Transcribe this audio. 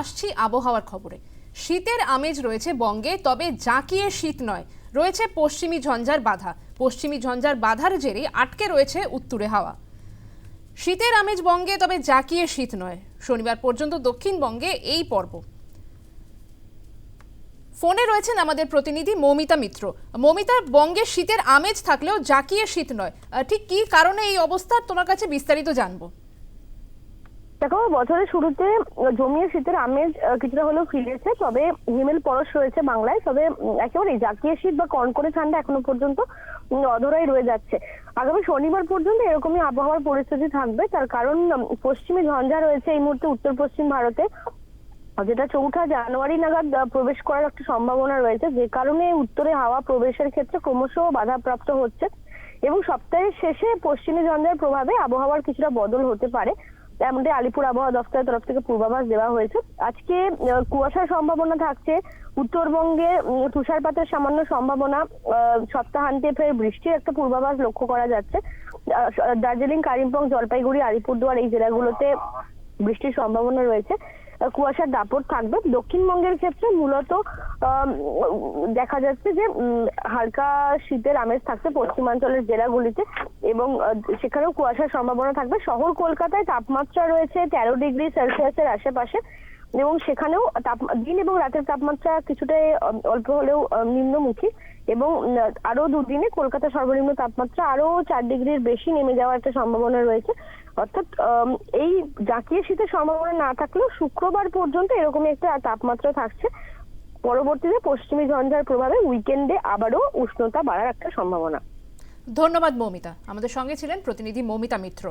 আসছি আবহাওয়ার খবরে। শীতের আমেজ রয়েছে বঙ্গে, তবে জাঁকিয়ে শীত নয়। রয়েছে পশ্চিমী ঝঞ্ঝার বাধা। পশ্চিমী ঝঞ্ঝার বাধার জেরে আটকে রয়েছে উত্তুরে হাওয়া। শীতের আমেজ বঙ্গে, তবে জাঁকিয়ে শীত নয়। শনিবার পর্যন্ত দক্ষিণবঙ্গে এই পর্ব। ফোনে রয়েছেন আমাদের প্রতিনিধি মৌমিতা মিত্র। মৌমিতা, বঙ্গে শীতের আমেজ থাকলেও জাঁকিয়ে শীত নয়। ঠিক কী কারণে এই অবস্থা? তোমার কাছে বিস্তারিত জানব। দেখো বছরের শুরুতে জমিয়ে শীতের আমেজ কিছুটা হলেও ফিরেছে তবে হিমেল পরশ রয়েছে বাংলায় তবে উম, একেবারেই জাকিয়ে শীত বা কনকনে ঠান্ডা এখনও পর্যন্ত অধরাই রয়ে যাচ্ছে। আগামী শনিবার পর্যন্ত এরকমই আবহাওয়ার পরিস্থিতি থাকবে তার কারণ পশ্চিমী ঝঞ্ঝা রয়েছে এই মুহূর্তে উত্তর পশ্চিম ভারতে যেটা চৌঠা জানুয়ারি নাগাদ প্রবেশ করার একটা সম্ভাবনা রয়েছে যে কারণে উত্তরে হাওয়া প্রবেশের ক্ষেত্রে ক্রমশ বাধাপ্রাপ্ত হচ্ছে এবং সপ্তাহের শেষে পশ্চিমী ঝঞ্ঝার প্রভাবে আবহাওয়ার কিছুটা বদল হতে পারে। এমনটি আলিপুর আবহাওয়া দফতরের তরফ থেকে পূর্বাভাস দেওয়া হয়েছে। আজকে কুয়াশার সম্ভাবনা থাকছে। উত্তরবঙ্গে তুষারপাতের সামান্য সম্ভাবনা সপ্তাহান্তে ফের বৃষ্টির একটা পূর্বাভাস লক্ষ্য করা যাচ্ছে। দার্জিলিং কালিম্পং জলপাইগুড়ি, আলিপুরদুয়ার এই জেলাগুলোতে বৃষ্টির সম্ভাবনা রয়েছে। কুয়াশার দাপট থাকবে। দক্ষিণবঙ্গের ক্ষেত্রে মূলত দেখা যাচ্ছে যে হালকা শীতের আমেজ থাকছে পশ্চিমাঞ্চলের জেলাগুলিতে এবং সেখানেও কুয়াশার সম্ভাবনা থাকবে। শহর কলকাতায় তাপমাত্রা রয়েছে তেরো ডিগ্রি সেলসিয়াসের আশেপাশে এবং সেখানেও দিন এবং রাতের তাপমাত্রা কিছুটা অল্প হলেও নিম্নমুখী এবং আরও দুদিনে কলকাতা সর্বনিম্ন তাপমাত্রা আরও চার ডিগ্রির বেশি নেমে যাওয়ার একটা সম্ভাবনা রয়েছে। অর্থাৎ এই জাঁকিয়ে শীতের সম্ভাবনা না থাকলেও শুক্রবার পর্যন্ত এরকমই একটা তাপমাত্রা থাকছে। পরবর্তীতে পশ্চিমী ঝঞ্ঝার প্রভাবে উইকেন্ডে আবারও উষ্ণতা বাড়ার একটা সম্ভাবনা। ধন্যবাদ মৌমিতা। আমাদের সঙ্গে ছিলেন প্রতিনিধি মৌমিতা মিত্র।